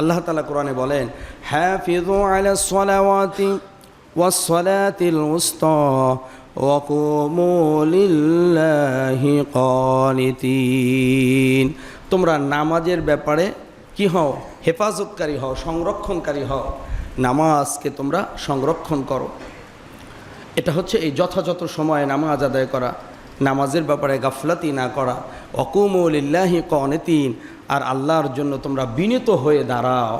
আল্লাহ তালা কোরআনে বলেন আলা ওয়াকুমু লিল্লাহি কানিতিন তোমরা নামাজের ব্যাপারে কি হও? হেফাজতকারী হও, সংরক্ষণকারী হও। নামাজকে তোমরা সংরক্ষণ করো। এটা হচ্ছে এই যথাযথ সময়ে নামাজ আদায় করা। নামাজের ব্যাপারে গাফলাতি না করা। অকুমুলিল্লাহি কনেতিন আর আল্লাহর জন্য তোমরা বিনীত হয়ে দাঁড়াও।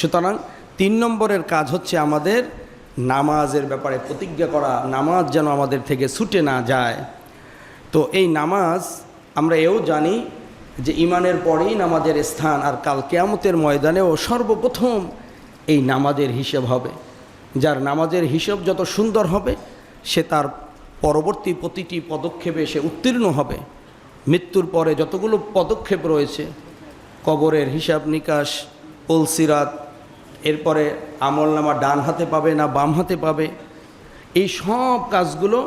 সুতরাং তিন নম্বরের কাজ হচ্ছে আমাদের নামাজের ব্যাপারে প্রতিজ্ঞা করা, নামাজ যেন আমাদের থেকে ছুটে না যায়। তো এই নামাজ আমরা এও জানি যে ইমানের পরেই নামাজের স্থান আর কাল কেয়ামতের ময়দানেও সর্বপ্রথম এই নামাজের হিসেব হবে। যার নামাজের হিসাব যত সুন্দর হবে, সে তার পরবর্তী প্রতিটি পদক্ষেপে সে উত্তীর্ণ হবে। মৃত্যুর পরে যতগুলো পদক্ষেপ রয়েছে কবরের হিসাব নিকাশ, পলসিরাত, এরপরে আমল নামা ডান হাতে পাবে না বাম হাতে পাবে। এই সব কাজগুলো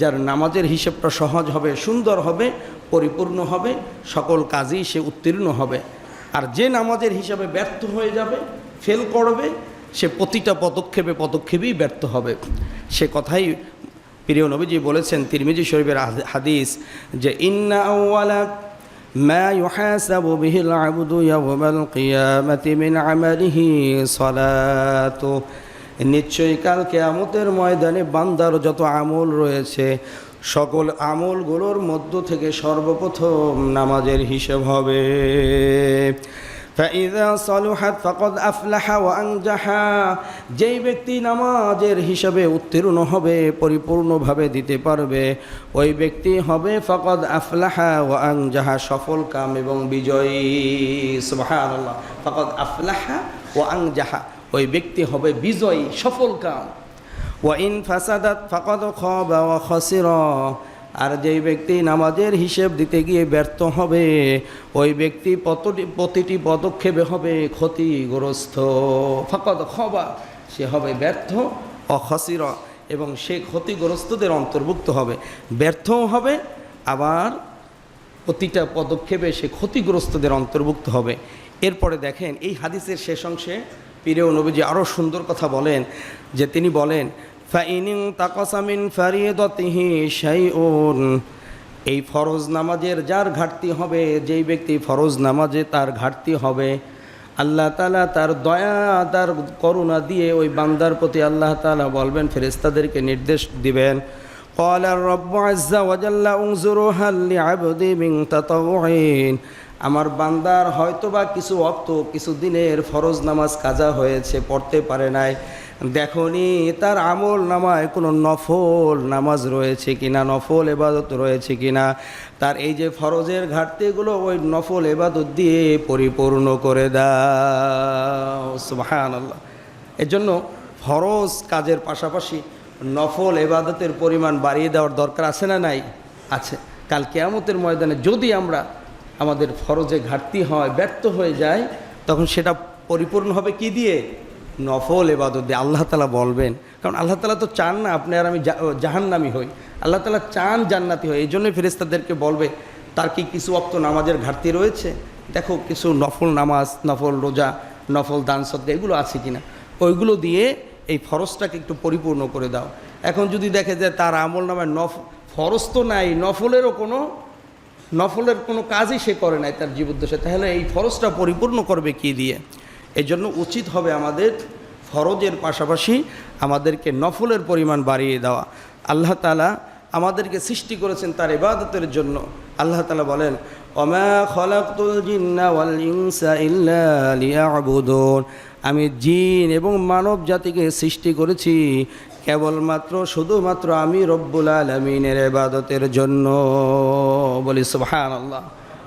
যার নামাজের হিসেবটা সহজ হবে, সুন্দর হবে, পরিপূর্ণ হবে, সকল কাজেই সে উত্তীর্ণ হবে। আর যে নামাজের হিসাবে ব্যর্থ হয়ে যাবে, ফেল করবে, সে প্রতিটা পদক্ষেপে পদক্ষেপেই ব্যর্থ হবে। সে কথাই প্রিয় নবীজি বলেছেন তিরমিজি শরীফের হাদিস যে, ইন্না ما يحاسب به العبد يوم القيامة من عمله صلاته নিশ্চয়ই কাল কেয়ামতের ময়দানে বান্দার যত আমল রয়েছে সকল আমলগুলোর মধ্য থেকে সর্বপ্রথম নামাজের হিসেব হবে فإذا صلحت فقد أفلح وأنجح যেই ব্যক্তি নামাজের হিসাবে উত্তীর্ণ হবে পরিপূর্ণভাবে দিতে পারবে ওই ব্যক্তি হবে ফকদ আফলাহা ও আংজাহা সফল কাম এবং বিজয়ী সুবহানাল্লাহ ফকদ আফলাহা ও আংজাহা ওই ব্যক্তি হবে বিজয়ী সফল কাম ওয়াইন ফাসাদাত ফাকদ খবা ওয়া খসিরা আর যেই ব্যক্তি নামাজের হিসেব দিতে গিয়ে ব্যর্থ হবে, ওই ব্যক্তি প্রতিটি প্রতিটি পদক্ষেপে হবে ক্ষতিগ্রস্ত। ফাকদ খবা, সে হবে ব্যর্থ, অখসির, এবং সে ক্ষতিগ্রস্তদের অন্তর্ভুক্ত হবে। ব্যর্থও হবে, আবার প্রতিটা পদক্ষেপে সে ক্ষতিগ্রস্তদের অন্তর্ভুক্ত হবে। এরপরে দেখেন, এই হাদিসের শেষ অংশে পীরেও নবীজি আরও সুন্দর কথা বলেন, যে তিনি বলেন ফাইনিং তাকসামিন ফারিদতিহি শাইউন এই ফরজ নামাজের যার ঘাটতি হবে, যেই ব্যক্তি ফরজ নামাজে তার ঘাটতি হবে, আল্লাহ তালা তার দয়া, তার করুণা দিয়ে ওই বান্দার প্রতি আল্লাহ তালা বলবেন ফেরেস্তাদেরকে নির্দেশ দিবেন আমার বান্দার হয়তোবা কিছু অক্ত, কিছু দিনের ফরজ নামাজ কাজা হয়েছে, পড়তে পারে নাই। দেখনি তার আমল নামায় কোনো নফল নামাজ রয়েছে কিনা, নফল এবাদত রয়েছে কিনা। তার এই যে ফরজের ঘাটতিগুলো ওই নফল এবাদত দিয়ে পরিপূর্ণ করে দাও সুবাহান আল্লাহ এর জন্য ফরজ কাজের পাশাপাশি নফল এবাদতের পরিমাণ বাড়িয়ে দেওয়ার দরকার আছে না নাই? আছে। কাল কেয়ামতের ময়দানে যদি আমরা আমাদের ফরজে ঘাটতি হয়, ব্যর্থ হয়ে যায় তখন সেটা পরিপূর্ণ হবে কি দিয়ে? নফল এবাদত দিয়ে আল্লাহ তালা বলবেন। কারণ আল্লাহ তালা তো চান না আপনি আর আমি জাহান্নামি হই। আল্লাহ তালা চান জান্নাতি হয় এই জন্যই ফেরেস্তাদেরকে বলবে, তার কি কিছু অক্ত নামাজের ঘাটতি রয়েছে? দেখো, কিছু নফল নামাজ, নফল রোজা, নফল দান সদ্গা এগুলো আছে কিনা? ওইগুলো দিয়ে এই ফরজটাকে একটু পরিপূর্ণ করে দাও। এখন যদি দেখে যে তার আমল নামায় নফ ফরজ তো নাই, নফলেরও কোনো নফলের কোনো কাজই সে করে নাই তার জীবদ্দশে তাহলে এই ফরজটা পরিপূর্ণ করবে কি দিয়ে? এই জন্য উচিত হবে আমাদের ফরজের পাশাপাশি আমাদেরকে নফলের পরিমাণ বাড়িয়ে দেওয়া। আল্লাহ তালা আমাদেরকে সৃষ্টি করেছেন তার ইবাদতের জন্য। আল্লাহ তালা বলেন আমি জিন এবং মানব জাতিকে সৃষ্টি করেছি কেবলমাত্র, শুধুমাত্র আমি রব্বুল আলমিনের এবাদতের জন্য। বলি সুবহান আল্লাহ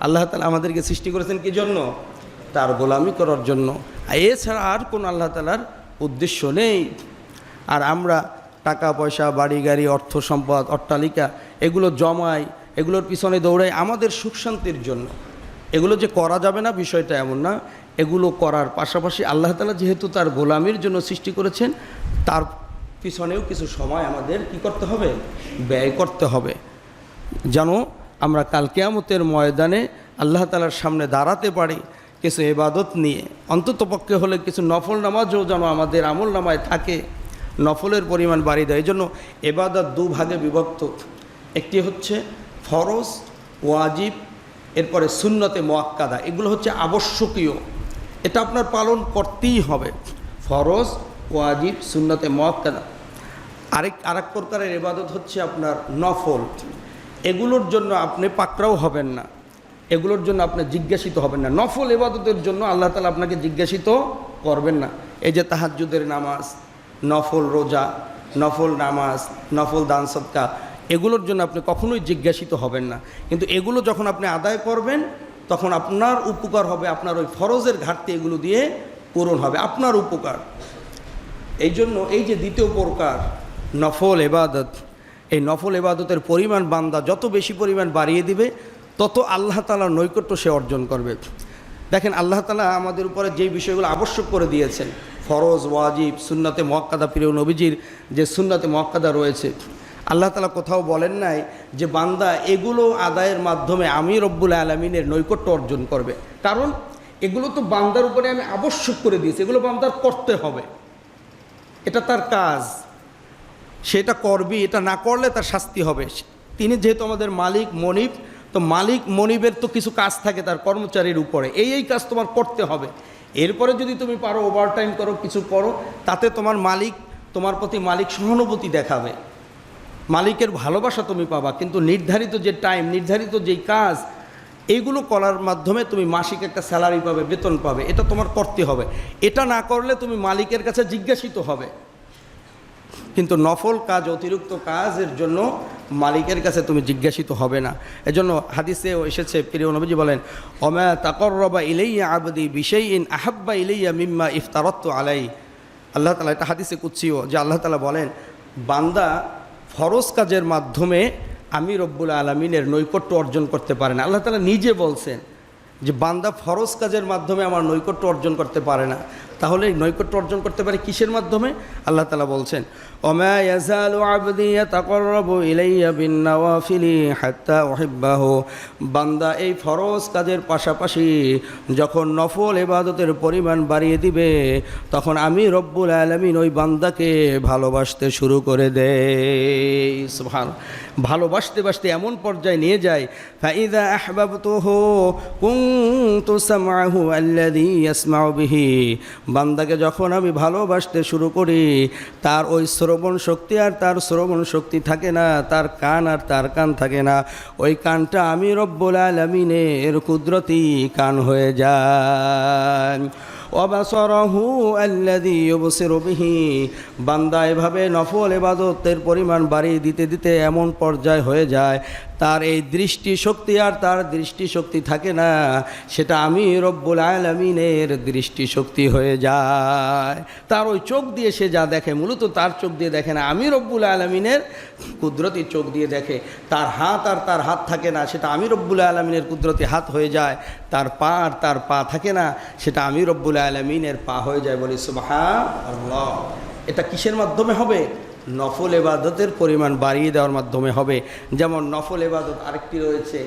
আল্লাহ তালা আমাদেরকে সৃষ্টি করেছেন কি জন্য? তার গোলামি করার জন্য। এছাড়া আর কোন আল্লাহ তালার উদ্দেশ্য নেই। আর আমরা টাকা, পয়সা, বাড়ি, গাড়ি, অর্থ সম্পদ, অট্টালিকা, এগুলো জমাই, এগুলোর পিছনে দৌড়াই আমাদের সুখ শান্তির জন্য। এগুলো যে করা যাবে না বিষয়টা এমন না। এগুলো করার পাশাপাশি আল্লাহ তালা যেহেতু তার গোলামির জন্য সৃষ্টি করেছেন, তার পিছনেও কিছু সময় আমাদের কি করতে হবে? ব্যয় করতে হবে। যেন আমরা কাল কেয়ামতের ময়দানে আল্লাহ তালার সামনে দাঁড়াতে পারি। কিছু এবাদত নিয়ে। অন্তত পক্ষে হলে কিছু নফল নামাজও যেন আমাদের আমল নামায় থাকে। নফলের পরিমাণ বাড়িয়ে দেয়। এই জন্য এবাদত দুভাগে বিভক্ত। একটি হচ্ছে ফরজ, ওয়াজিব, এরপরে সুন্নতে মোয়াক্কাদা। এগুলো হচ্ছে আবশ্যকীয়। এটা আপনার পালন করতেই হবে। ফরজ, ওয়াজিব, সুন্নতে মোয়াক্কাদা। আরেক আরেক প্রকারের এবাদত হচ্ছে আপনার নফল। এগুলোর জন্য আপনি পাকড়াও হবেন না। এগুলোর জন্য আপনি জিজ্ঞাসিত হবেন না। নফল এবাদতের জন্য আল্লাহ তালা আপনাকে জিজ্ঞাসিত করবেন না। এই যে তাহাজ্জুদের নামাজ, নফল রোজা, নফল নামাজ, নফল দান সৎকা, এগুলোর জন্য আপনি কখনোই জিজ্ঞাসিত হবেন না। কিন্তু এগুলো যখন আপনি আদায় করবেন, তখন আপনার উপকার হবে, আপনার ওই ফরজের ঘাটতি এগুলো দিয়ে পূরণ হবে। আপনার উপকার। এই জন্য এই যে দ্বিতীয় প্রকার নফল এবাদত এই নফল এবাদতের পরিমাণ বান্দা যত বেশি পরিমাণ বাড়িয়ে দিবে তত আল্লাহ তালার নৈকট্য সে অর্জন করবে। দেখেন, আল্লাহ তালা আমাদের উপরে যেই বিষয়গুলো আবশ্যক করে দিয়েছেন, ফরজ, ওয়াজিব, সুন্নাতে মক্কাদা প্রিয় নবীজির যে সুন্নাতে মক্কাদা রয়েছে, আল্লাহ তালা কোথাও বলেন নাই যে, বান্দা এগুলো আদায়ের মাধ্যমে আমি রব্বুল আলমিনের নৈকট্য অর্জন করবে। কারণ এগুলো তো বান্দার উপরে আমি আবশ্যক করে দিয়েছি, এগুলো বান্দার করতে হবে। এটা তার কাজ। সেটা করবি এটা না করলে তার শাস্তি হবে। তিনি যেহেতু আমাদের মালিক, মনিব তো মালিক মনিবের তো কিছু কাজ থাকে তার কর্মচারীর উপরে। এই এই কাজ তোমার করতে হবে। এরপরে যদি তুমি পারো ওভারটাইম করো, কিছু করো, তাতে তোমার মালিক, তোমার প্রতি মালিক সহানুভূতি দেখাবে। মালিকের ভালোবাসা তুমি পাবা, কিন্তু নির্ধারিত যে টাইম নির্ধারিত যেই কাজ এইগুলো করার মাধ্যমে তুমি মাসিক একটা স্যালারি পাবে, বেতন পাবে। এটা তোমার করতে হবে। এটা না করলে তুমি মালিকের কাছে জিজ্ঞাসিত হবে। কিন্তু নফল কাজ, অতিরিক্ত কাজের জন্য মালিকের কাছে তুমি জিজ্ঞাসিত হবে না। এজন্য হাদিসেও এসেছে, প্রিয় নবীজি বলেন, অমা তাকরবা ইলাইয়া আবদি বিশাই ইন আহাব্বা ইলাইয়া মিম্মা ইফতারত্ব আলাই। আল্লাহ তালা এটা হাদিসে কুচ্ছিও যে আল্লাহ তালা বলেন, বান্দা ফরজ কাজের মাধ্যমে আমি রব্বুল আলমিনের নৈকট্য অর্জন করতে পারে না। আল্লাহ তালা নিজে বলছেন যে, বান্দা ফরজ কাজের মাধ্যমে আমার নৈকট্য অর্জন করতে পারে না। তাহলে নৈকট্য অর্জন করতে পারে কিসের মাধ্যমে? আল্লাহ তালা বলছেন বান্দা এই ফরজ কাজের পাশাপাশি যখন নফল ইবাদতের পরিমাণ বাড়িয়ে দিবে, তখন আমি রব্বুল আলমিন ওই বান্দাকে ভালোবাসতে শুরু করে সুবহান ভালোবাসতে বাসতে এমন পর্যায়ে নিয়ে যায়, ফাইদা আহবাবতুহু কুনতু সামআহু আল্লাযী বান্দাকে যখন আমি ভালোবাসতে শুরু করি, তার ওই শ্রবণ শক্তি আর তার শ্রবণ শক্তি থাকে না, তার কান আর তার কান থাকে না। ওই কানটা আমি রব্বুল আলমিনের কুদরতি কান হয়ে যায়। অবাসরহু আল্লাদি অবসির বান্দা এভাবে নফল এবাদতের পরিমাণ বাড়িয়ে দিতে দিতে এমন পর্যায় হয়ে যায় তার এই দৃষ্টি শক্তি আর তার দৃষ্টি শক্তি থাকে না, সেটা আমি রব্বুল আলমিনের দৃষ্টি শক্তি হয়ে যায়। তার ওই চোখ দিয়ে সে যা দেখে, মূলত তার চোখ দিয়ে দেখে না, আমি রব্বুল আলমিনের কুদরতি চোখ দিয়ে দেখে, তার হাত আর তার হাত থাকে না, সেটা আমি রব্বুল আলমিনের কুদরতি হাত হয়ে যায়, তার পা আর তার পা থাকে না, সেটা আমি রব্বুল আলমিনের পা হয়ে যায় বলি সুবাহা এটা কিসের মাধ্যমে হবে? নফল এবাদতের পরিমাণ বাড়িয়ে দেওয়ার মাধ্যমে হবে। যেমন নফল এবাদত আরেকটি রয়েছে